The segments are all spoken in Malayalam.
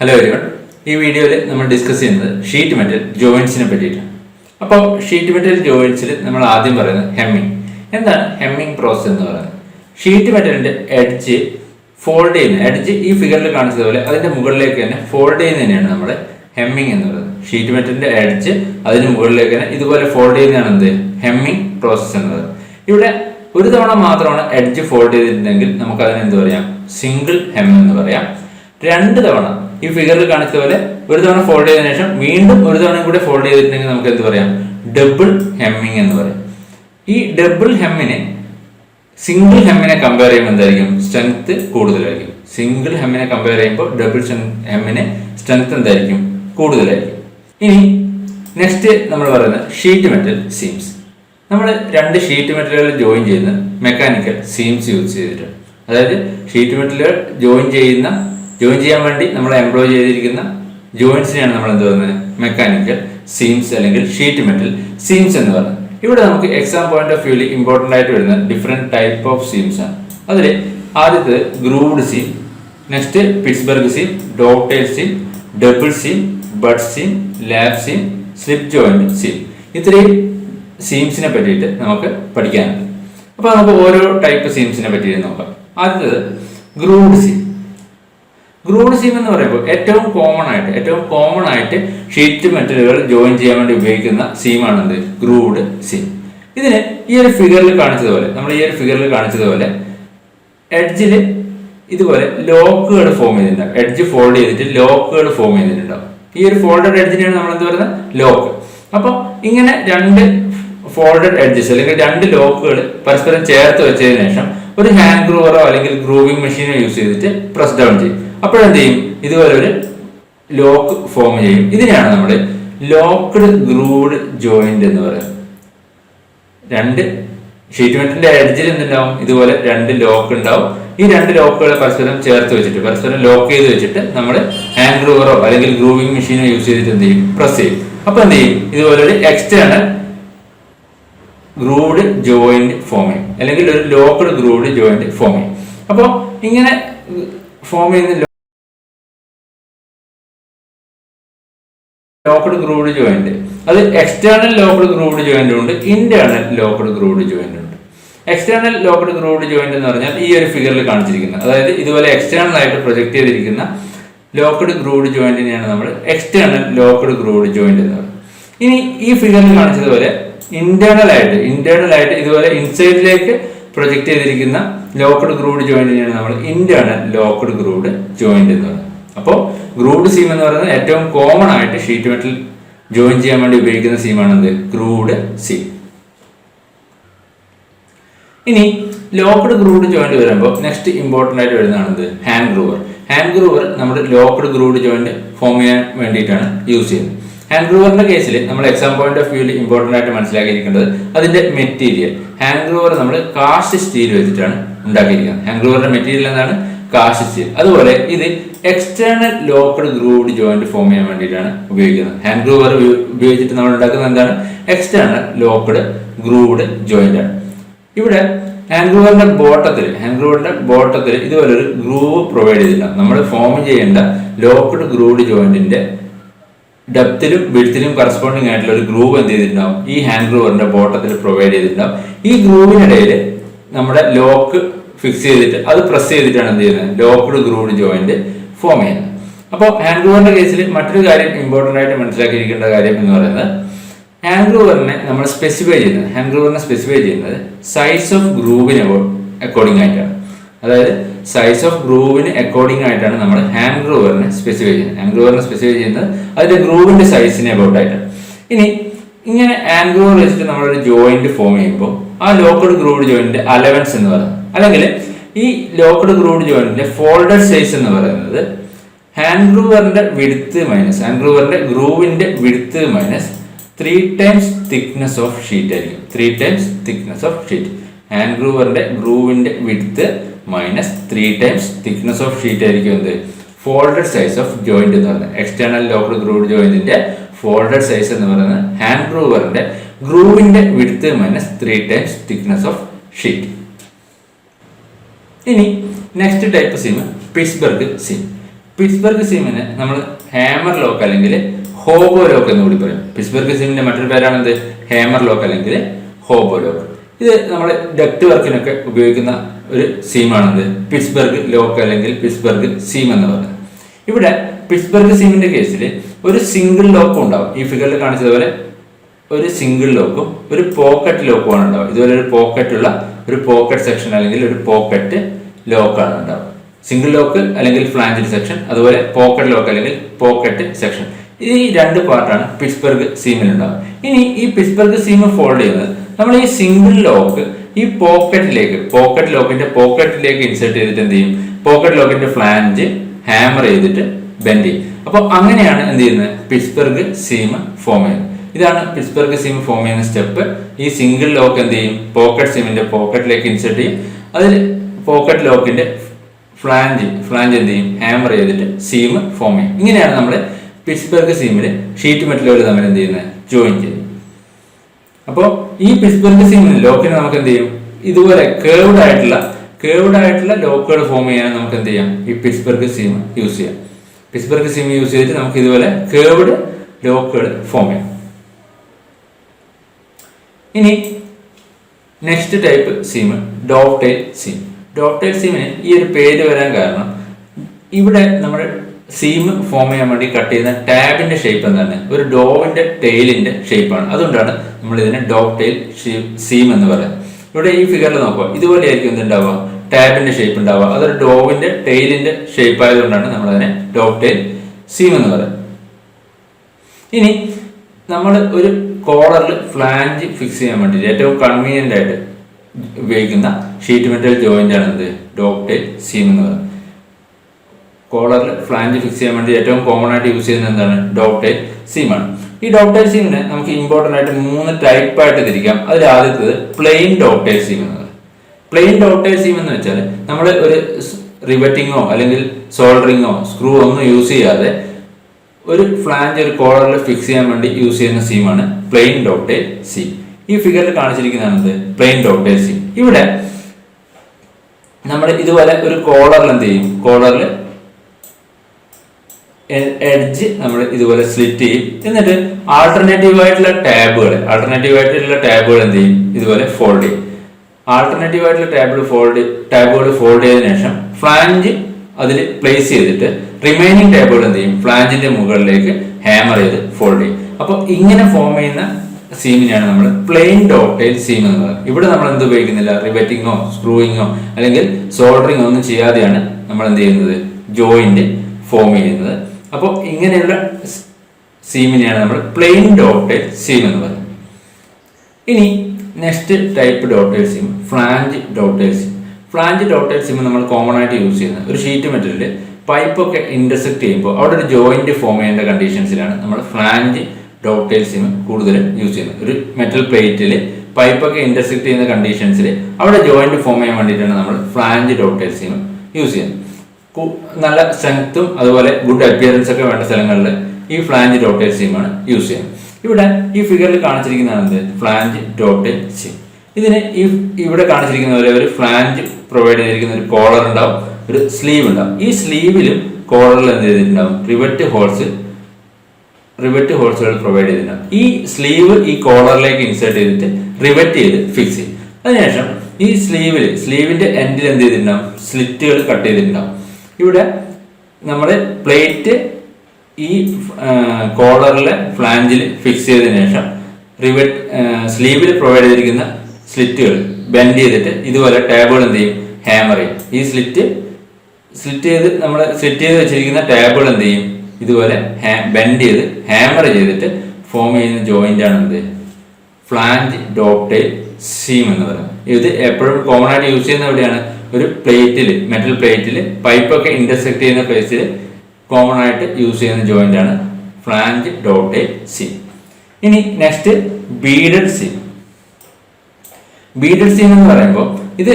ഹലോ എവരിവൺ ഈ വീഡിയോയിൽ നമ്മൾ ഡിസ്കസ് ചെയ്യുന്നത് ഷീറ്റ് മെറ്റൽ ജോയിൻസിനെ പറ്റിയിട്ടാണ്. അപ്പോൾ ഷീറ്റ് മെറ്റൽ ജോയിൻസിൽ നമ്മൾ ആദ്യം പറയുന്നത് ഹെമ്മിങ് എന്താണ് ഹെമ്മിങ് പ്രോസസ് എന്ന് പറയുന്നത്? ഷീറ്റ് മെറ്റലിന്റെ എഡ്ജ് ഫോൾഡ് ചെയ്യുന്ന എഡ്ജ് ഈ ഫിഗറിൽ കാണിച്ചതുപോലെ അതിന്റെ മുകളിലേക്ക് തന്നെ ഫോൾഡ് ചെയ്യുന്നതിനാണ് നമ്മൾ ഹെമ്മിങ് എന്ന് പറയുന്നത്. ഷീറ്റ് മെറ്റലിന്റെ എഡ്ജ് അതിന് മുകളിലേക്ക് തന്നെ ഇതുപോലെ ഫോൾഡ് ചെയ്യുന്നതാണ് എന്ത്? ഹെമ്മിങ് പ്രോസസ്സ് എന്നത് ഇവിടെ ഒരു തവണ മാത്രമാണ് എഡ്ജ് ഫോൾഡ് ചെയ്തിട്ടുണ്ടെങ്കിൽ നമുക്ക് അതിനെ പറയാം? സിംഗിൾ ഹെം എന്ന് പറയാം. രണ്ട് തവണ ഈ ഫിഗറിൽ കാണിച്ച പോലെ ഒരു തവണ ഫോൾഡ് ചെയ്തതിനു ശേഷം വീണ്ടും ഒരു തവണ കൂടി ഫോൾഡ് ചെയ്തിട്ടുണ്ടെങ്കിൽ നമുക്ക് എന്ത് പറയാം? ഡബിൾ ഹെമ്മിങ് എന്ന് പറയാം. ഈ ഡബിൾ ഹെമ്മിനെ സിംഗിൾ ഹെമ്മിനെ കമ്പയർ ചെയ്യുമ്പോൾ എന്തായിരിക്കും? സ്ട്രെങ്ത് കൂടുതലായിരിക്കും. സിംഗിൾ ഹെമ്മിനെ കമ്പയർ ചെയ്യുമ്പോൾ ഡബിൾ ഹെമ്മിനെ സ്ട്രെങ്ത് എന്തായിരിക്കും? കൂടുതലായിരിക്കും. ഇനി നെക്സ്റ്റ് നമ്മൾ പറയുന്നത് ഷീറ്റ് മെറ്റൽ സീംസ് നമ്മൾ രണ്ട് ഷീറ്റ് മെറ്റലുകൾ ജോയിൻ ചെയ്യുന്ന മെക്കാനിക്കൽ സീംസ് യൂസ് ചെയ്തിട്ടുണ്ട്. അതായത് ഷീറ്റ് മെറ്റലുകൾ ജോയിൻ ചെയ്യുന്ന ജോയിൻ ചെയ്യാൻ വേണ്ടി നമ്മൾ എംപ്ലോയ് ചെയ്തിരിക്കുന്ന ജോയിൻസിനെയാണ് നമ്മൾ എന്ത് പറയുന്നത്? മെക്കാനിക്കൽ സീംസ് അല്ലെങ്കിൽ ഷീറ്റ് മെറ്റൽ സീംസ് എന്ന് പറയുന്നത്. ഇവിടെ നമുക്ക് എക്സാം പോയിന്റ് ഓഫ് വ്യൂവിൽ ഇമ്പോർട്ടന്റ് ആയിട്ട് വരുന്ന ഡിഫറെന്റ് ടൈപ്പ് ഓഫ് സീംസ് ആണ്. അതിൽ ആദ്യത്തെ grooved seam next Pittsburgh seam dovetail seam double seam butt seam lap seam slip joint seam ഇത്രയും സീംസിനെ പറ്റിയിട്ട് നമുക്ക് പഠിക്കാനുണ്ട്. അപ്പോൾ നമുക്ക് ഓരോ ടൈപ്പ് സീംസിനെ പറ്റിയിട്ട് നോക്കാം. ആദ്യത്തത് ഗ്രൂവ്ഡ് സീം ഗ്രൂഡ് സീം എന്ന് പറയുമ്പോൾ ഏറ്റവും കോമൺ ആയിട്ട് ഏറ്റവും കോമൺ ആയിട്ട് ഷീറ്റ് മെറ്റലുകൾ ജോയിൻ ചെയ്യാൻ വേണ്ടി ഉപയോഗിക്കുന്ന സീമാണ് എന്ത്? ഗ്രൂഡ് സീം ഇതിന് ഈ ഒരു ഫിഗറിൽ കാണിച്ചതുപോലെ നമ്മൾ ഈ ഒരു ഫിഗറിൽ കാണിച്ചതുപോലെ എഡ്ജിൽ ഇതുപോലെ ലോക്കുകൾ ഫോം ചെയ്തിട്ടുണ്ടാവും. എഡ്ജ് ഫോൾഡ് ചെയ്തിട്ട് ലോക്കുകൾ ഫോം ചെയ്തിട്ടുണ്ടാവും. ഈ ഒരു ഫോൾഡഡ് എഡ്ജിനെയാണ് നമ്മൾ എന്ത് പറയുന്നത്? ലോക്ക് അപ്പോൾ ഇങ്ങനെ രണ്ട് ഫോൾഡഡ് എഡ്ജസ് അല്ലെങ്കിൽ രണ്ട് ലോക്കുകൾ പരസ്പരം ചേർത്ത് വെച്ചതിന് ശേഷം ഒരു ഹാൻഡ് ഗ്രൂവറോ അല്ലെങ്കിൽ ഗ്രൂവിംഗ് മെഷീനോ യൂസ് ചെയ്തിട്ട് പ്രസ് ഡൗൺ ചെയ്യും. അപ്പോഴെന്ത് ചെയ്യും ഇതുപോലെ ഒരു ലോക്ക് ഫോം ചെയ്യും. ഇതിനെയാണ് നമ്മൾ ലോക്ക്ഡ് ഗ്രൂഡ് ജോയിന്റ് എന്ന് പറയുന്നത്. രണ്ട് ഷീറ്റ് മെറ്റലിന്റെ എഡ്ജിൽ എന്തുണ്ടാവും? ഇതുപോലെ രണ്ട് ലോക്ക് ഉണ്ടാവും. ഈ രണ്ട് ലോക്കുകളെ പരസ്പരം ചേർത്ത് വെച്ചിട്ട് പരസ്പരം ലോക്ക് ചെയ്ത് വെച്ചിട്ട് നമ്മൾ ഹാൻഡ് ഗ്രൂവറോ അല്ലെങ്കിൽ ഗ്രൂവിംഗ് മെഷീനോ യൂസ് ചെയ്തിട്ട് എന്ത് ചെയ്യും പ്രസ് ചെയ്യും. അപ്പൊ എന്ത് ചെയ്യും ഇതുപോലെ ഒരു എക്സ്റ്റേണൽ ഗ്രൂഡ് ജോയിന്റ് ഫോം ചെയ്യും. അല്ലെങ്കിൽ ഒരു ലോക്കഡ് ഗ്രൂഡ് ജോയിന്റ് ഫോം ചെയ്യും. അപ്പോൾ ഇങ്ങനെ ഫോം ചെയ്യുന്ന ലോക്ക്ഡ് ഗ്രൂവ്ഡ് ജോയിന്റ്. അത് എക്സ്റ്റേണൽ ലോക്ക്ഡ് ഗ്രൂവ്ഡ് ജോയിന്റ് ഉണ്ട് ഇന്റേണൽ ലോക്ക്ഡ് ഗ്രൂവ്ഡ് ജോയിന്റ് ഉണ്ട് എക്സ്റ്റേണൽ ലോക്ക്ഡ് ഗ്രൂവ്ഡ് ജോയിന്റ് എന്ന് പറഞ്ഞാൽ ഈ ഒരു ഫിഗറിൽ കാണിച്ചിരിക്കുന്നത്. അതായത് ഇതുപോലെ എക്സ്റ്റേണൽ ആയിട്ട് പ്രൊജക്ട് ചെയ്തിരിക്കുന്ന ലോക്കഡ് ഗ്രൂവ്ഡ് ജോയിന്റിനെയാണ് നമ്മൾ എക്സ്റ്റേണൽ ലോക്ക്ഡ് ഗ്രൂവ്ഡ് ജോയിന്റ് എന്ന് പറയുന്നത്. ഇനി ഈ ഫിഗറിൽ കാണിച്ചതുപോലെ ഇന്റേണൽ ആയിട്ട് ഇന്റേണൽ ആയിട്ട് ഇതുപോലെ ഇൻസൈഡിലേക്ക് പ്രൊജക്ട് ചെയ്തിരിക്കുന്ന ലോക്കഡ് ഗ്രൂവ്ഡ് ജോയിന്റിനെയാണ് നമ്മൾ ഇന്റേണൽ ലോക്ക്ഡ് ഗ്രൂവ്ഡ് ജോയിന്റ് എന്ന് പറയുന്നത്. അപ്പോൾ ഗ്രൂഡ് സീം എന്ന് പറയുന്നത് ഏറ്റവും കോമൺ ആയിട്ട് ഷീറ്റ് മെറ്റൽ ജോയിൻ ചെയ്യാൻ വേണ്ടി ഉപയോഗിക്കുന്ന സീമാണ് ക്രൂഡ് ഗ്രൂവ്ഡ് സീം ഇനി ലോക്ക്ഡ് ഗ്രൂഡ് ജോയിന്റ് വരുമ്പോൾ നെക്സ്റ്റ് ഇമ്പോർട്ടന്റ് ആയിട്ട് വരുന്നതാണത് ഹാൻഡ് ഗ്രൂവർ ഹാൻഡ് ഗ്രൂവർ നമ്മുടെ ലോക്ക്ഡ് ഗ്രൂഡ് ജോയിന്റ് ഫോം ചെയ്യാൻ വേണ്ടിയിട്ടാണ് യൂസ് ചെയ്യുന്നത്. ഹാൻഡ് ഗ്രൂവറിന്റെ കേസിൽ നമ്മൾ എക്സാം പോയിന്റ് ഓഫ് വ്യൂവിൽ ഇമ്പോർട്ടന്റ് ആയിട്ട് മനസ്സിലാക്കിയിരിക്കേണ്ടത് അതിന്റെ മെറ്റീരിയൽ ഹാൻഡ് ഗ്രൂവർ നമ്മൾ കാസ്റ്റ് സ്റ്റീൽ വെച്ചിട്ടാണ് ഉണ്ടാക്കിയിരിക്കുന്നത്. ഹാൻഡ് ഗ്രൂവറിന്റെ മെറ്റീരിയൽ എന്താണ്? സ്റ്റീൽ അതുപോലെ ഇത് external locked grooved joint form ചെയ്യാൻ വേണ്ടിയിട്ടാണ് ഉപയോഗിക്കുന്നത്. ഹാൻഡ് ഗ്രൂവർ ഉപയോഗിച്ചിട്ട് നമ്മൾ ഉണ്ടാക്കുന്നത് എന്താണ്? എക്സ്റ്റേണൽ ലോക്കഡ് ഗ്രൂവ്ഡ് ജോയിന്റ് ആണ്. ഇവിടെ ഹാൻഡ് ഗ്രൂവറിന്റെ ബോട്ടത്തിൽ ഹാൻഡ് ഗ്രൂവറിന്റെ ബോട്ടത്തിൽ ഇതുപോലെ ഒരു ഗ്രൂവ് പ്രൊവൈഡ് ചെയ്തില്ല നമ്മൾ ഫോം ചെയ്യേണ്ട ലോക്കഡ് ഗ്രൂവ്ഡ് ജോയിന്റിന്റെ ഡെപ്തിലും വിഴുത്തിലും കറസ്പോണ്ടിങ് ആയിട്ടുള്ള ഒരു ഗ്രൂവ് എന്ത് ചെയ്തിട്ടുണ്ടാവും? ഈ ഹാൻഡ് ഗ്രൂവറിന്റെ ബോട്ടത്തിൽ പ്രൊവൈഡ് ചെയ്തിട്ടുണ്ടാവും. ഈ ഗ്രൂവിനിടയിൽ നമ്മുടെ ലോക്ക് ഫിക്സ് ചെയ്തിട്ട് അത് പ്രസ് ചെയ്തിട്ടാണ് എന്ത് ചെയ്യുന്നത്? ലോക്ക്ഡ് ഗ്രൂവ്ഡ് ജോയിന്റ് ഫോം ചെയ്യുന്നത്. അപ്പോൾ ഹാൻഡ് കേസിൽ മറ്റൊരു കാര്യം ഇമ്പോർട്ടന്റ് ആയിട്ട് മനസ്സിലാക്കിയിരിക്കേണ്ട കാര്യം എന്ന് പറയുന്നത് ഹാൻഡ് നമ്മൾ സ്പെസിഫൈ ചെയ്യുന്നത്. ഹാൻഡ് സ്പെസിഫൈ ചെയ്യുന്നത് സൈസ് ഓഫ് ഗ്രൂവിന് അക്കോർഡിംഗ് ആയിട്ടാണ്. അതായത് സൈസ് ഓഫ് ഗ്രൂവിന് അക്കോർഡിംഗ് ആയിട്ടാണ് നമ്മൾ ഹാൻഡ് ഗ്രൂവറിനെ സ്പെസിഫൈ ചെയ്യുന്നത്. ഹാൻഡ് ഗ്രൂവറിനെ സ്പെസിഫൈ ചെയ്യുന്നത് അതിന്റെ ഗ്രൂവിന്റെ സൈസിനെ അബൌട്ട് ആയിട്ടാണ്. ഇനി ഇങ്ങനെ ഗ്രൂവർ വെച്ചിട്ട് നമ്മളൊരു ജോയിന്റ് ഫോം ചെയ്യുമ്പോൾ ആ ലോക്കഡ് ഗ്രൂവ്ഡ് ജോയിന്റ് അലവൻസ് എന്ന് പറയുന്നത് അല്ലെങ്കിൽ ഈ ലോക്കഡ് ഗ്രൂഡ് ജോയിന്റിന്റെ ഫോൾഡഡ് സൈസ് എന്ന് പറയുന്നത് ഹാൻഡ് ഗ്രൂവറിന്റെ വിടുത്ത് മൈനസ് ഹാൻഡ് ഗ്രൂവറിന്റെ ഗ്രൂവിന്റെ വിടുത്ത് minus three times thickness of sheet ആയിരിക്കും. Three times thickness of sheet. Hand ഗ്രൂവറിന്റെ ഗ്രൂവിന്റെ വിടുത്ത് minus three times thickness of sheet ആയിരിക്കും എന്ത്? ഫോൾഡഡ് സൈസ് ഓഫ് ജോയിന്റ് എന്ന് പറയുന്നത്. എക്സ്റ്റേണൽ ലോക്കഡ് ഗ്രൂഡ് ജോയിന്റിന്റെ ഫോൾഡഡ് സൈസ് എന്ന് പറയുന്നത് ഹാൻഡ് ഗ്രൂവറിന്റെ ഗ്രൂവിന്റെ width minus three times thickness of sheet. ഇനി next type seam Pittsburgh seam Pittsburgh സീമിനെ നമ്മൾ ഹാമർ ലോക്ക് അല്ലെങ്കിൽ ഹോബോ ലോക്ക് എന്ന് കൂടി പറയും. പിറ്റ്സ്ബർഗ് സീമിന്റെ മറ്റൊരു പേരാണെന്ത്? ഹാമർ ലോക്ക് അല്ലെങ്കിൽ ഹോബോ ലോക്ക് ഇത് നമ്മൾ ഡക്ട് വർക്കിനൊക്കെ ഉപയോഗിക്കുന്ന ഒരു സീമാണെന്ത് പിറ്റ്സ്ബർഗ് ലോക്ക് അല്ലെങ്കിൽ പിറ്റ്സ്ബർഗ് സീം എന്ന് പറയുന്നത് ഇവിടെ പിറ്റ്സ്ബർഗ് സീമിന്റെ കേസിൽ ഒരു സിംഗിൾ ലോക്കും ഉണ്ടാവും. ഈ ഫിഗറിൽ കാണിച്ചതുപോലെ ഒരു സിംഗിൾ ലോക്കും ഒരു പോക്കറ്റ് ലോക്കുമാണ് ഉണ്ടാവും ഇതുപോലെ ഒരു പോക്കറ്റുള്ള ഒരു പോക്കറ്റ് സെക്ഷൻ അല്ലെങ്കിൽ ഒരു പോക്കറ്റ് ലോക്കാണ് ഉണ്ടാവുക സിംഗിൾ ലോക്ക് അല്ലെങ്കിൽ ഫ്ലാഞ്ചിൽ സെക്ഷൻ അതുപോലെ പോക്കറ്റ് ലോക്ക് അല്ലെങ്കിൽ പോക്കറ്റ് സെക്ഷൻ ഈ രണ്ട് പാർട്ടാണ് പിറ്റ്സ്ബർഗ് സീമിൽ ഉണ്ടാവുക. ഇനി ഈ പിറ്റ്സ്ബർഗ് സീം ഫോൾഡ് ചെയ്യുന്നത് നമ്മൾ ഈ സിംഗിൾ ലോക്ക് ഈ പോക്കറ്റിലേക്ക് പോക്കറ്റ് ലോക്കിന്റെ പോക്കറ്റിലേക്ക് ഇൻസേർട്ട് ചെയ്തിട്ട് എന്ത് ചെയ്യും? പോക്കറ്റ് ലോക്കിന്റെ ഫ്ലാഞ്ച് ഹാമർ ചെയ്തിട്ട് ബെൻഡ് ചെയ്യും. അപ്പോൾ അങ്ങനെയാണ് എന്ത് ചെയ്യുന്നത്? പിറ്റ്സ്ബർഗ് സീം ഫോം ചെയ്യുന്നത്. ഇതാണ് പിറ്റ്സ്ബർഗ് സീം ഫോം ചെയ്യുന്ന സ്റ്റെപ്പ്. ഈ സിംഗിൾ ലോക്ക് എന്ത് ചെയ്യും? പോക്കറ്റ് സീമിന്റെ പോക്കറ്റിലേക്ക് ഇൻസേർട്ട് ചെയ്യും. അതിൽ പോക്കറ്റ് ലോക്കിന്റെ ഫ്ലാഞ്ച് ഫ്ലാഞ്ച് എന്ത് ചെയ്യും? ഹാമർ ചെയ്തിട്ട് സീം ഫോം ചെയ്യും. ഇങ്ങനെയാണ് നമ്മൾ പിസ്ബർഗ് സീമിൽ ഷീറ്റ് മെറ്റലുകൾ തമ്മിൽ എന്ത് ചെയ്യുന്നത്? ജോയിൻ ചെയ്യും അപ്പോൾ ഈ പിസ്ബർഗ് സീമിന് ലോക്കിന് നമുക്ക് എന്ത് ചെയ്യും? ഇതുപോലെ കേർവ്ഡ് ആയിട്ടുള്ള കേർവ്ഡ് ആയിട്ടുള്ള ലോക്കുകൾ ഫോം ചെയ്യാൻ നമുക്ക് എന്ത് ചെയ്യാം? ഈ പിസ്ബർഗ് സീം യൂസ് ചെയ്യാം. പിസ്ബർഗ് സീം യൂസ് ചെയ്തിട്ട് നമുക്ക് ഇതുപോലെ കേർവ്ഡ് ലോക്കുകൾ ഫോം ചെയ്യാം. ഇനി next type seam dovetail seam dovetail സീമിന് ഈ ഒരു പേര് വരാൻ കാരണം ഇവിടെ നമ്മൾ സീം ഫോം ചെയ്യാൻ വേണ്ടി കട്ട് ചെയ്യുന്ന ടാബിന്റെ ഷേപ്പ് എന്താണ്? ഒരു ഡോവിന്റെ ടെയിലിന്റെ ഷേപ്പാണ് അതുകൊണ്ടാണ് നമ്മൾ ഇതിനെ ഡോക്ടൈൽ സീം എന്ന് പറയുന്നത് ഇവിടെ ഈ ഫിഗറിൽ നോക്കുക ഇതുപോലെ ആയിരിക്കും എന്തുണ്ടാവുക ടാബിന്റെ ഷേപ്പ് ഉണ്ടാവുക. അതൊരു ഡോവിന്റെ ടെയിലിന്റെ ഷേപ്പ് ആയതുകൊണ്ടാണ് നമ്മൾ അതിനെ ഡോക്ടൈൽ സീം എന്ന് പറയുന്നത് ഇനി നമ്മൾ ഒരു കോളറിൽ ഫ്ലാഞ്ച് ഫിക്സ് ചെയ്യാൻ വേണ്ടിയിട്ട് ഏറ്റവും കൺവീനിയന്റ് ആയിട്ട് ഉപയോഗിക്കുന്ന ഷീറ്റ് മെറ്റൽ ആണ് എന്ത്? ഡോക്ടൈൽ സീം എന്ന് പറയുന്നത് കോളറിൽ ഫ്ലാഞ്ച് ഫിക്സ് ചെയ്യാൻ വേണ്ടി ഏറ്റവും കോമൺ ആയിട്ട് യൂസ് ചെയ്യുന്നത് എന്താണ്? സീം സീമാണ് ഈ ഡോക്ടൈൽ സീമിനെ നമുക്ക് ഇമ്പോർട്ടന്റ് ആയിട്ട് മൂന്ന് ടൈപ്പ് ആയിട്ട് തിരിക്കാം. അതിൽ ആദ്യത്തേത് പ്ലെയിൻ ഡോക്ടൈൽ സീം എന്നത് പ്ലെയിൻ ഡോക്ടൈൽ സീം എന്ന് വെച്ചാൽ നമ്മൾ ഒരു റിവറ്റിങ്ങോ അല്ലെങ്കിൽ സോൾഡറിങ്ങോ സ്ക്രൂ ഒന്നും യൂസ് ചെയ്യാതെ ഒരു ഫ്ലാഞ്ച് ഒരു കോളറിൽ ഫിക്സ് ചെയ്യാൻ വേണ്ടി യൂസ് ചെയ്യുന്ന സീമാണ് പ്ലെയിൻ ഡോക്ടൈൽ സീം ഈ ഫിഗറിൽ കാണിച്ചിരിക്കുന്നതാണ് പ്ലെയിൻ ഡോക്ടൈൽ സി ഇവിടെ നമ്മൾ ഇതുപോലെ ഒരു കോളറിൽ എന്ത് ചെയ്യും? കോളറിൽ എഡ്ജ് നമ്മൾ ഇതുപോലെ സ്ലിറ്റ് ചെയ്യും. എന്നിട്ട് ആൾട്ടർനേറ്റീവ് ആയിട്ടുള്ള ടാബുകൾ ആൾട്ടർനേറ്റീവ് ആയിട്ടുള്ള ടാബുകൾ എന്ത് ചെയ്യും? ഇതുപോലെ ഫോൾഡ് ചെയ്യും. ആൾട്ടർനേറ്റീവ് ആയിട്ടുള്ള ടാബിൾ ഫോൾഡ് ടാബുകൾ ഫോൾഡ് ചെയ്തതിനു ശേഷം ഫ്ലാഞ്ച് അതിൽ പ്ലേസ് ചെയ്തിട്ട് റിമൈനിങ് ടാബുകൾ എന്ത് ചെയ്യും? ഫ്ലാഞ്ചിന്റെ മുകളിലേക്ക് ഹാമർ ചെയ്ത് ഫോൾഡ് ചെയ്യും. അപ്പോൾ ഇങ്ങനെ ഫോം ചെയ്യുന്ന സീമിനെയാണ് നമ്മൾ പ്ലെയിൻ ഡോക്ടൈൽ സീം എന്ന് പറയുന്നത്. ഇവിടെ നമ്മൾ എന്ത് ഉപയോഗിക്കുന്നില്ല? റിവറ്റിങ്ങോ സ്ക്രൂയിങ്ങോ അല്ലെങ്കിൽ സോൾഡറിങ്ങോ ഒന്നും ചെയ്യാതെയാണ് നമ്മൾ എന്ത് ചെയ്യുന്നത്? ജോയിന്റ് ഫോം ചെയ്യുന്നത്. അപ്പോൾ ഇങ്ങനെയുള്ള സീമിനെയാണ് നമ്മൾ പ്ലെയിൻ ഡോക്ടൈൽ സീം എന്ന് പറയുന്നത്. ഇനി next type dovetail seam flange dovetail seam flange dovetail seam നമ്മൾ കോമൺ ആയിട്ട് യൂസ് ചെയ്യുന്നത്. ഒരു ഷീറ്റ് മെറ്റലിൽ പൈപ്പൊക്കെ ഇന്റർസെക്ട് ചെയ്യുമ്പോൾ അവിടെ ഒരു ജോയിന്റ് ഫോം ചെയ്യേണ്ട കണ്ടീഷൻസിലാണ് നമ്മൾ ഫ്ലാഞ്ച് ഡോട്ടേൽ സിം കൂടുതലും യൂസ് ചെയ്യുന്നത് ഒരു മെറ്റൽ പ്ലേറ്റിൽ പൈപ്പൊക്കെ ഇന്റർസെക്ട് ചെയ്യുന്ന കണ്ടീഷൻസിൽ അവിടെ ജോയിന്റ് ഫോം ചെയ്യാൻ വേണ്ടിയിട്ടാണ് നമ്മൾ ഫ്ലാഞ്ച് സിം യൂസ് ചെയ്യുന്നത്. നല്ല സ്ട്രെങ്ത്തും അതുപോലെ ഗുഡ് അപ്പിയറൻസ് ഒക്കെ വേണ്ട സ്ഥലങ്ങളിൽ ഈ ഫ്ലാഞ്ച് ഡോട്ടേൽ സീമാണ് യൂസ് ചെയ്യുന്നത്. ഇവിടെ ഈ ഫിഗറിൽ കാണിച്ചിരിക്കുന്നതാണ് എന്ത്? ഫ്ലാഞ്ച് ഡോട്ടേൽ സീം ഇതിന് ഈ ഇവിടെ കാണിച്ചിരിക്കുന്ന പോലെ ഒരു ഫ്ലാഞ്ച് പ്രൊവൈഡ് ചെയ്തിരിക്കുന്ന ഒരു കോളർ ഉണ്ടാവും ഒരു സ്ലീവ് ഉണ്ടാവും. ഈ സ്ലീവിലും കോളറിൽ എന്ത് ചെയ്തിട്ടുണ്ടാവും? റിവറ്റ് ഹോൾസ് റിവറ്റ് ഹോൾസുകൾ പ്രൊവൈഡ് ചെയ്തിട്ടുണ്ടാവും ഈ സ്ലീവ് ഈ കോളറിലേക്ക് ഇൻസേർട്ട് ചെയ്തിട്ട് റിവറ്റ് ചെയ്ത് ഫിക്സ് ചെയ്യും. അതിനുശേഷം ഈ സ്ലീവിൽ സ്ലീവിന്റെ എൻഡിൽ എന്ത് ചെയ്തിട്ടുണ്ടാവും? സ്ലിറ്റുകൾ കട്ട് ചെയ്തിട്ടുണ്ടാവും. ഇവിടെ നമ്മൾ പ്ലേറ്റ് ഈ കോളറിലെ ഫ്ലാഞ്ചിൽ ഫിക്സ് ചെയ്തതിനു ശേഷം റിവറ്റ് സ്ലീവിൽ പ്രൊവൈഡ് ചെയ്തിരിക്കുന്ന സ്ലിറ്റുകൾ ബെൻഡ് ചെയ്തിട്ട് ഇതുപോലെ ടേബിൾ എന്ത് ചെയ്യും? ഹാമർ ചെയ്യും. ഈ സ്ലിറ്റ് സ്ലിറ്റ് ചെയ്ത് നമ്മൾ സെറ്റ് ചെയ്ത് വെച്ചിരിക്കുന്ന ടേബിൾ എന്ത് ചെയ്യും? ഇതുപോലെ ബെൻഡ് ചെയ്ത് ഹാമർ ചെയ്തിട്ട് ഫോം ചെയ്യുന്ന ജോയിന്റ് ആണ് എന്ത്? ഫ്ലാഞ്ച് ഡോപ്റ്റൈൽ സീം എന്ന് പറയുന്നത്. ഇത് എപ്പോഴും കോമൺ ആയിട്ട് യൂസ് ചെയ്യുന്ന എവിടെയാണ്? ഒരു പ്ലേറ്റിൽ മെറ്റൽ പ്ലേറ്റിൽ പൈപ്പൊക്കെ ഇന്റർസെക്ട് ചെയ്യുന്ന പ്ലേസിൽ കോമൺ ആയിട്ട് യൂസ് ചെയ്യുന്ന ജോയിന്റ് ആണ് ഫ്ലാഞ്ച് ഡോട്ടൈൽ സീം ഇനി next beaded seam beaded seam എന്ന് പറയുമ്പോൾ ഇത്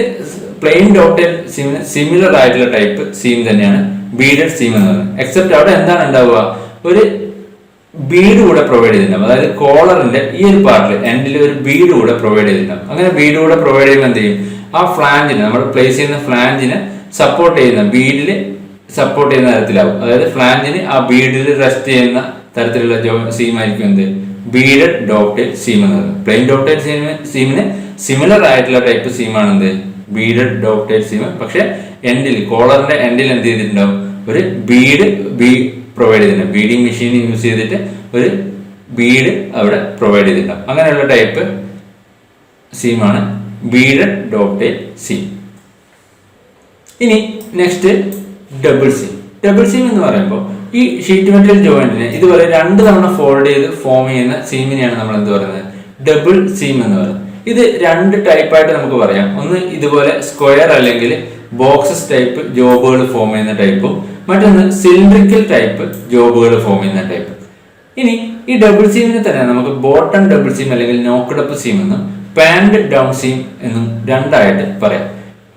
പ്ലെയിൻ ഡോട്ട് സീമിന് സിമിലർ ആയിട്ടുള്ള ടൈപ്പ് സീം തന്നെയാണ് ബീഡഡ് സീം എന്ന് പറയുന്നത് എക്സെപ്റ്റ് അവിടെ എന്താണ് ഉണ്ടാവുക? ഒരു ബീഡ് കൂടെ പ്രൊവൈഡ് ചെയ്തിട്ടുണ്ടാവും. അതായത് കോളറിന്റെ ഈ ഒരു പാർട്ടിൽ എൻഡിൽ ഒരു ബീഡ് കൂടെ പ്രൊവൈഡ് ചെയ്തിട്ടുണ്ടാവും. അങ്ങനെ ബീഡ് കൂടെ പ്രൊവൈഡ് ചെയ്യുമ്പോൾ എന്ത് ചെയ്യും? ആ ഫ്ലാഞ്ചിനെ നമ്മൾ പ്ലേസ് ചെയ്യുന്ന ഫ്ലാഞ്ചിനെ സപ്പോർട്ട് ചെയ്യുന്ന ബീഡിൽ സപ്പോർട്ട് ചെയ്യുന്ന തരത്തിലാവും. അതായത് ഫ്ലാഞ്ചിന് ആ ബീഡിൽ റെസ്റ്റ് ചെയ്യുന്ന തരത്തിലുള്ള സീം ആയിരിക്കും എന്ത്? ബീഡഡ് ഡോക്ടേൽ സീം എന്ന് പറയുന്നത് പ്ലെയിൻ സീം സീമിന് സിമിലർ ആയിട്ടുള്ള ടൈപ്പ് സീമാണ് എന്ത്? ബീഡഡ് ഡോക്ടേഴ്സ് സീം പക്ഷെ എൻഡിൽ കോളറിന്റെ എൻഡിൽ എന്ത് ചെയ്തിട്ടുണ്ടാവും? ഒരു ബീഡ് ബീ പ്രൊവൈഡ് ചെയ്തിട്ടുണ്ട്. ബീഡിങ് മെഷീൻ യൂസ് ചെയ്തിട്ട് ഒരു ബീഡ് അവിടെ പ്രൊവൈഡ് ചെയ്തിട്ടുണ്ടാവും. അങ്ങനെയുള്ള ടൈപ്പ് സീമാണ് ബീഡഡ് ഡോക്ടേ സീം ഇനി next double seam double seam എന്ന് പറയുമ്പോൾ ഈ ഷീറ്റ് മെറ്റൽ ജോയിന്റിനെ ഇതുപോലെ രണ്ട് തവണ ഫോൾഡ് ചെയ്ത് ഫോം ചെയ്യുന്ന സീമിനെയാണ് നമ്മൾ എന്ത് പറയുന്നത്? ഡബിൾ സീം എന്ന് പറയുന്നത്. ഇത് രണ്ട് ടൈപ്പായിട്ട് നമുക്ക് പറയാം. ഒന്ന് ഇതുപോലെ സ്ക്വയർ അല്ലെങ്കിൽ ബോക്സസ് ടൈപ്പ് ജോബുകൾ ഫോം ചെയ്യുന്ന ടൈപ്പും മറ്റൊന്ന് സിലിണ്ടറിക്കൽ ടൈപ്പ് ജോബുകൾ ഫോം ചെയ്യുന്ന ടൈപ്പ് ഇനി ഈ ഡബിൾ സീമിനെ തന്നെ നമുക്ക് ബോട്ടം ഡബിൾ സീം അല്ലെങ്കിൽ നോക്കഡപ്പ് സീം എന്നും പാൻഡ് ഡൗൺ സീം എന്നും രണ്ടായിട്ട് പറയാം.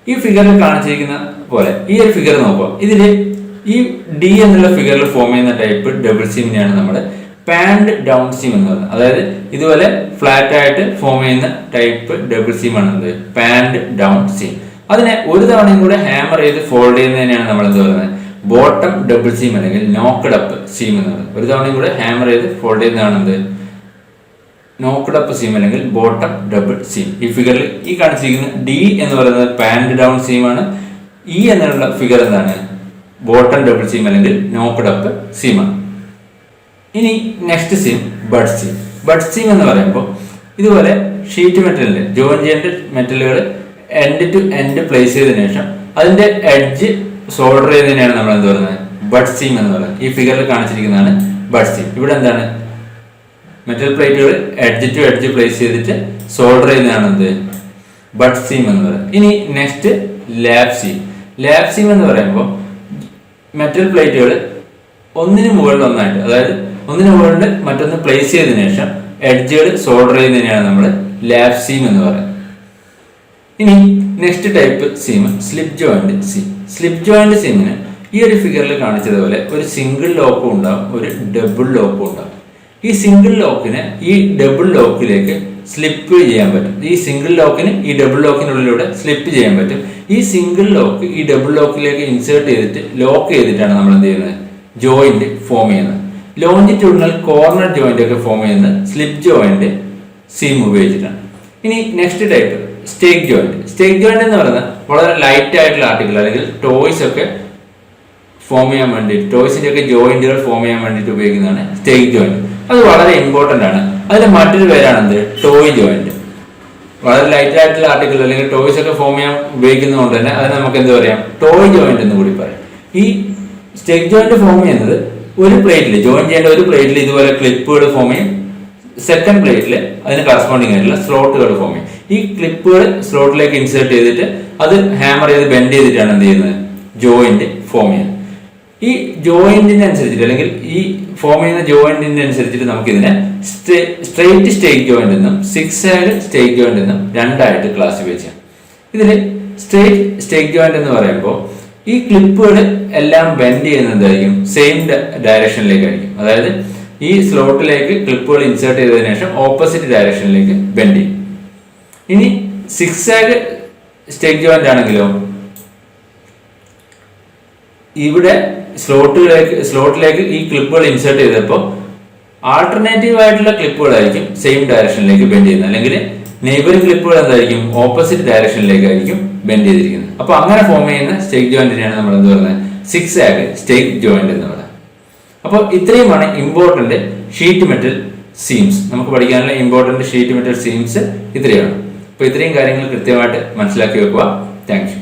ഈ ഫിഗറിൽ കാണിച്ചിരിക്കുന്ന പോലെ ഈ ഒരു ഫിഗർ നോക്കുക. ഇതിൽ ഈ ഡി എന്നുള്ള ഫിഗറിൽ ഫോം ചെയ്യുന്ന ടൈപ്പ് ഡബിൾ സീമിനെയാണ് നമ്മൾ പാൻഡ് ഡൗൺ സീം എന്ന് പറയുന്നത് അതായത് ഇതുപോലെ ഫ്ലാറ്റ് ആയിട്ട് ഫോം ചെയ്യുന്ന ടൈപ്പ് ഡബിൾ സീം ആണ് എന്ത്? പാൻഡ് ഡൗൺ സീം അതിനെ ഒരു തവണയും കൂടെ ഹാമർ ചെയ്ത് ഫോൾഡ് ചെയ്യുന്നതിനെയാണ് നമ്മൾ എന്ത് പറയുന്നത്? ബോട്ടം ഡബിൾ സീം അല്ലെങ്കിൽ നോക്കഡ് അപ്പ് സീം എന്ന് പറയുന്നത് ഒരു തവണയും കൂടെ ഹാമർ ചെയ്ത് ഫോൾഡ് ചെയ്യുന്നതാണ് എന്ത്? നോക്കഡ് അപ്പ് സീം അല്ലെങ്കിൽ ബോട്ടം ഡബിൾ സീം ഈ ഫിഗറിൽ ഈ കാണിച്ചിരിക്കുന്ന ഡി എന്ന് പറയുന്നത് പാൻഡ് ഡൗൺ സീമാണ് ഇ എന്നുള്ള ഫിഗർ എന്താണ്? ബോട്ടം ഡബിൾ സീം അല്ലെങ്കിൽ നോക്കഡ് അപ്പ് സീം ആണ്. ഇനി next seam butt seam butt seam എന്ന് പറയുമ്പോൾ ഇതുപോലെ ഷീറ്റ് മെറ്റലിൽ ജോയിൻ ചെയ്യേണ്ട മെറ്റലുകൾ എൻഡ് ടു എൻഡ് പ്ലേസ് ചെയ്തതിനു ശേഷം അതിന്റെ എഡ്ജ് സോൾഡർ ചെയ്തതിനെയാണ് നമ്മൾ എന്ത് പറയുന്നത്? ബഡ് സീം എന്ന് പറയുന്നത്. ഈ ഫിഗറിൽ കാണിച്ചിരിക്കുന്നതാണ് ബഡ് സീം ഇവിടെ എന്താണ്? മെറ്റൽ പ്ലേറ്റുകൾ എഡ്ജ് ടു എഡ്ജ് പ്ലേസ് ചെയ്തിട്ട് സോൾഡർ ചെയ്യുന്നതാണ് എന്ത്? ബഡ് സീം എന്ന് പറയുന്നത്. ഇനി next lap seam lap seam എന്ന് പറയുമ്പോൾ മെറ്റൽ പ്ലേറ്റുകൾ ഒന്നിന് മുകളിൽ ഒന്നായിട്ട് അതായത് ഒന്നിന് മുകളിൽ മറ്റൊന്ന് പ്ലേസ് ചെയ്തതിനു ശേഷം എഡ്ജുകൾ സോൾഡർ ചെയ്യുന്നതിനാണ് നമ്മൾ ലാബ് സീം എന്ന് പറയുന്നത്. ഇനി next type seam slip joint seam slip joint സീമിന് ഈ ഒരു ഫിഗറിൽ കാണിച്ചതുപോലെ ഒരു സിംഗിൾ ലോക്കും ഉണ്ടാവും ഒരു ഡബിൾ ലോക്കും ഉണ്ടാവും. ഈ സിംഗിൾ ലോക്കിന് ഈ ഡബിൾ ലോക്കിലേക്ക് സ്ലിപ്പ് ചെയ്യാൻ പറ്റും. ഈ സിംഗിൾ ലോക്കിന് ഈ ഡബിൾ ലോക്കിനുള്ളിലൂടെ സ്ലിപ്പ് ചെയ്യാൻ പറ്റും. ഈ സിംഗിൾ ലോക്ക് ഈ ഡബിൾ ലോക്കിലേക്ക് ഇൻസേർട്ട് ചെയ്തിട്ട് ലോക്ക് ചെയ്തിട്ടാണ് നമ്മൾ എന്ത് ചെയ്യുന്നത്? ജോയിന്റ് ഫോം ചെയ്യുന്നത്. ലോഞ്ചിറ്റ്യൂഡിനൽ കോർണർ ജോയിന്റ് ഒക്കെ ഫോം ചെയ്യുന്നത് സ്ലിപ്പ് ജോയിന്റ് സീം ഉപയോഗിച്ചിട്ടാണ്. ഇനി next type stake joint stake joint എന്ന് പറയുന്നത് വളരെ ലൈറ്റ് ആയിട്ടുള്ള ആർട്ടിക്കിൾ അല്ലെങ്കിൽ ടോയ്സ് ഒക്കെ ഫോം ചെയ്യാൻ വേണ്ടിയിട്ട് ടോയ്സിന്റെ ഒക്കെ ജോയിന്റുകൾ ഫോം ചെയ്യാൻ വേണ്ടിയിട്ട് ഉപയോഗിക്കുന്നതാണ് സ്റ്റേക്ക് ജോയിന്റ് അത് വളരെ ഇമ്പോർട്ടന്റ് ആണ്. അതിന്റെ മറ്റൊരു പേരാണ് എന്ത്? ടോയ് ജോയിന്റ് വളരെ ലൈറ്റ് ആയിട്ടുള്ള ആർട്ടിക്കിൾ അല്ലെങ്കിൽ ടോയ്സ് ഒക്കെ ഫോം ചെയ്യാൻ ഉപയോഗിക്കുന്നതുകൊണ്ട് തന്നെ അത് നമുക്ക് എന്ത് പറയാം? ടോയ് ജോയിന്റ് എന്ന് കൂടി പറയാം. ഈ സ്റ്റേക്ക് ജോയിന്റ് ഫോം ചെയ്യുന്നത് ഒരു പ്ലേറ്റിൽ ജോയിൻ ചെയ്യേണ്ട ഒരു പ്ലേറ്റിൽ ഇതുപോലെ ക്ലിപ്പുകൾ ഫോം ചെയ്യും. സെക്കൻഡ് പ്ലേറ്റിൽ അതിന് കറസ്പോണ്ടിങ് ആയിട്ടുള്ള സ്ലോട്ടുകൾ ഫോം ചെയ്യും. ഈ ക്ലിപ്പുകൾ സ്ലോട്ടിലേക്ക് ഇൻസേർട്ട് ചെയ്തിട്ട് അത് ഹാമർ ചെയ്ത് ബെൻഡ് ചെയ്തിട്ടാണ് എന്ത് ചെയ്യുന്നത്? ജോയിന്റ് ഫോം ചെയ്യുന്നത്. ഈ ജോയിന്റിന്റെ അനുസരിച്ചിട്ട് അല്ലെങ്കിൽ ഈ ഫോം ചെയ്യുന്ന ജോയിന്റിന്റെ അനുസരിച്ചിട്ട് നമുക്ക് ഇതിനെ സ്ട്രെയിറ്റ് സ്റ്റേക്ക് ജോയിന്റ് എന്നും സിക്സ് സൈഡ് സ്റ്റേക്ക് ജോയിന്റ് എന്നും രണ്ടായിട്ട് ക്ലാസിഫൈ ചെയ്യാം. ഇതിൽ സ്ട്രെയിറ്റ് സ്റ്റേക്ക് ജോയിന്റ് എന്ന് പറയുമ്പോൾ ഈ ക്ലിപ്പുകൾ എല്ലാം ബെൻഡ് ചെയ്യുന്നതായിരിക്കും സെയിം ഡയറക്ഷനിലേക്ക് ആയിരിക്കും അതായത് ഈ സ്ലോട്ടിലേക്ക് ക്ലിപ്പുകൾ ഇൻസേർട്ട് ചെയ്തതിനു ശേഷം ഓപ്പോസിറ്റ് ഡയറക്ഷനിലേക്ക് ബെൻഡ് ചെയ്യും. ഇനി സിക്സ് ആഗ് സ്റ്റേക്ക് ജോയിന്റ് ആണെങ്കിലോ ഇവിടെ സ്ലോട്ടുകളിലേക്ക് സ്ലോട്ടിലേക്ക് ഈ ക്ലിപ്പുകൾ ഇൻസേർട്ട് ചെയ്തപ്പോൾ ആൾട്ടർനേറ്റീവ് ആയിട്ടുള്ള ക്ലിപ്പുകളായിരിക്കും സെയിം ഡയറക്ഷനിലേക്ക് ബെൻഡ് ചെയ്യുന്നത്. അല്ലെങ്കിൽ നെയ്ബറിംഗ് ക്ലിപ്പുകൾ എന്തായിരിക്കും ഓപ്പോസിറ്റ് ഡയറക്ഷനിലേക്കായിരിക്കും ബെൻഡ് ചെയ്തിരിക്കുന്നത്. അപ്പൊ അങ്ങനെ ഫോം ചെയ്യുന്ന സ്റ്റേക്ക് ജോയിന്റിനെയാണ് നമ്മൾ എന്ത് പറയുന്നത് സിക്സ് ആഗ് സ്റ്റേക്ക് ജോയിന്റ് എന്ന് പറയുന്നത്. അപ്പോൾ ഇത്രയുമാണ് ഇമ്പോർട്ടന്റ് ഷീറ്റ് മെറ്റൽ സീംസ് നമുക്ക് പഠിക്കാനുള്ള ഇമ്പോർട്ടന്റ് ഷീറ്റ് മെറ്റൽ സീംസ് ഇത്രയാണ് അപ്പോൾ ഇത്രയും കാര്യങ്ങൾ കൃത്യമായിട്ട് മനസ്സിലാക്കി വെക്കുക. താങ്ക്